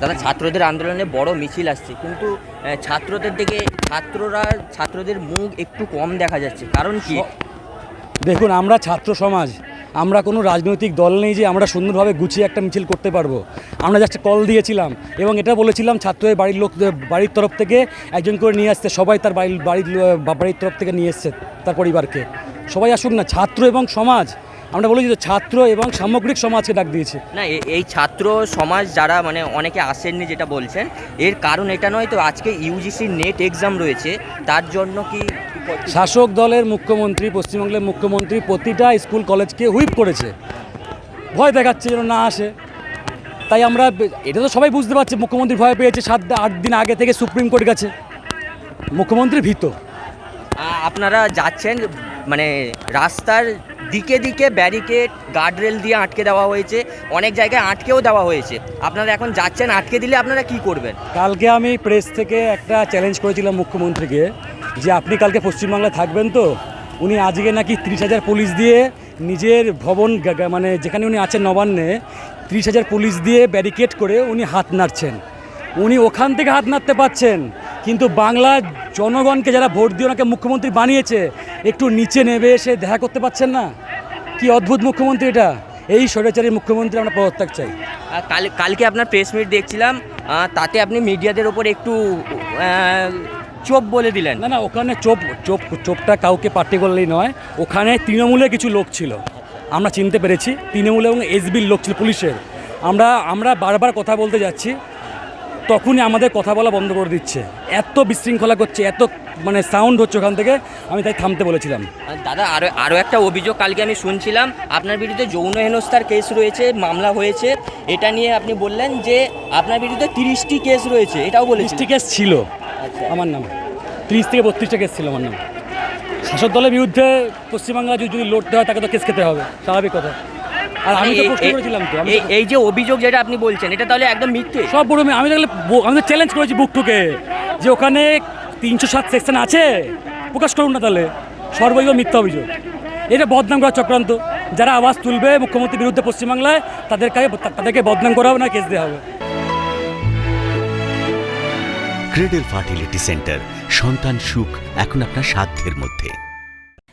দাদা, ছাত্রদের আন্দোলনে বড় মিছিল আসছে। কিন্তু ছাত্রদের দিকে, ছাত্ররা, ছাত্রদের মুখ একটু কম দেখা যাচ্ছে। কারণ কি? দেখুন, আমরা ছাত্র সমাজ, আমরা কোনো রাজনৈতিক দল নেই যে আমরা সুন্দরভাবে গুছিয়ে একটা মিছিল করতে পারব। আমরা জাস্ট কল দিয়েছিলাম এবং এটা বলেছিলাম ছাত্রদের বাড়ির লোক বাড়ির তরফ থেকে একজন করে নিয়ে আসতে। সবাই তার বাড়ির বাড়ির বাড়ির তরফ থেকে নিয়ে এসছে তার পরিবারকে। সবাই আসুক না, ছাত্র এবং সমাজ আমরা বলেছি যে ছাত্র এবং সামগ্রিক সমাজকে ডাক দিয়েছে। না এই ছাত্র সমাজ যারা মানে অনেকে আসেননি যেটা বলছেন এর কারণ এটা নয় তো আজকে ইউজিসি নেট এক্সাম রয়েছে তার জন্য কি শাসক দলের মুখ্যমন্ত্রী পশ্চিমবঙ্গের মুখ্যমন্ত্রী প্রতিটা স্কুল কলেজকে হুইপ করেছে। ভয় দেখাচ্ছে যেন না আসে। তাই আমরা এটা তো সবাই বুঝতে পারছে মুখ্যমন্ত্রী ভয় পেয়েছে সাত আট দিন আগে থেকে সুপ্রিম কোর্ট গেছে। মুখ্যমন্ত্রী ভীত। আপনারা যাচ্ছেন মানে রাস্তার দিকে দিকে ব্যারিকেড গার্ডরেল দিয়ে আটকে দেওয়া হয়েছে। অনেক জায়গায় আটকেও দেওয়া হয়েছে। আপনারা এখন যাচ্ছেন, আটকে দিলে আপনারা কি করবেন? কালকে আমি প্রেস থেকে একটা চ্যালেঞ্জ করেছিলাম মুখ্যমন্ত্রীকে, যে আপনি কালকে পশ্চিমবাংলায় থাকবেন তো? উনি আজকে নাকি ত্রিশ হাজার পুলিশ দিয়ে নিজের ভবন মানে যেখানে উনি আছেন নবান্নে, ত্রিশ হাজার পুলিশ দিয়ে ব্যারিকেড করে উনি হাত নাড়ছেন। উনি ওখান থেকে হাত নাড়তে পারছেন, কিন্তু বাংলার জনগণকে যারা ভোট দিয়ে ওনাকে মুখ্যমন্ত্রী বানিয়েছে একটু নিচে নেবে এসে দেখা করতে পারছেন না? কি অদ্ভুত মুখ্যমন্ত্রী এটা? এই স্বৈরাচারী মুখ্যমন্ত্রী আমরা পদত্যাগ চাই। কাল কালকে আপনার প্রেস মিট দেখছিলাম তাতে আপনি মিডিয়াদের ওপর একটু চোপ বলে দিলেন। না না ওখানে চোপ চোপ চোপটা কাউকে পার্টিকুলারলি নয় ওখানে তৃণমূলের কিছু লোক ছিল। আমরা চিনতে পেরেছি তৃণমূল এবং এসবির লোক ছিল পুলিশের। আমরা আমরা বারবার কথা বলতে যাচ্ছি তখনই আমাদের কথা বলা বন্ধ করে দিচ্ছে। এত বিশৃঙ্খলা করছে এত মানে সাউন্ড হচ্ছে ওখান থেকে আমি তাই থামতে বলেছিলাম। দাদা আরও আরও একটা অভিযোগ কালকে আমি শুনছিলাম আপনার বিরুদ্ধে যৌন হেনস্থার কেস রয়েছে মামলা হয়েছে। এটা নিয়ে আপনি বললেন যে আপনার বিরুদ্ধে তিরিশটি কেস রয়েছে এটাও বলেছি ত্রিশটি কেস ছিল আচ্ছা। আমার নাম। তিরিশ থেকে বত্রিশটা কেস ছিল আমার নাম। শাসক দলের বিরুদ্ধে পশ্চিমবাংলা যদি লড়তে হয় তাকে তো কেস খেতে হবে স্বাভাবিক কথা। আর আমি তো এই- প্রশ্ন করেছিলাম তো আমি এই- এই যে অভিযোগ যেটা আপনি বলছেন এটা তাহলে একদম মিথ্যে। সব বড় আমি ব- আমি তো চ্যালেঞ্জ করেছি বুকটুকে যে ওখানে তিনশো সাত সেকশন আছে। প্রকাশ করুন না তাহলে সর্বৈব মিথ্যা অভিযোগ। এটা বদনাম করার চক্রান্ত। যারা আওয়াজ তুলবে মুখ্যমন্ত্রীর বিরুদ্ধে পশ্চিমবাংলায় তাদেরকে তাদেরকে বদনাম করা হবে না কেস দেওয়া হবে। ক্রেডেল ফার্টিলিটি সেন্টার সন্তান সুখ এখন আপনার সাধ্যের মধ্যে।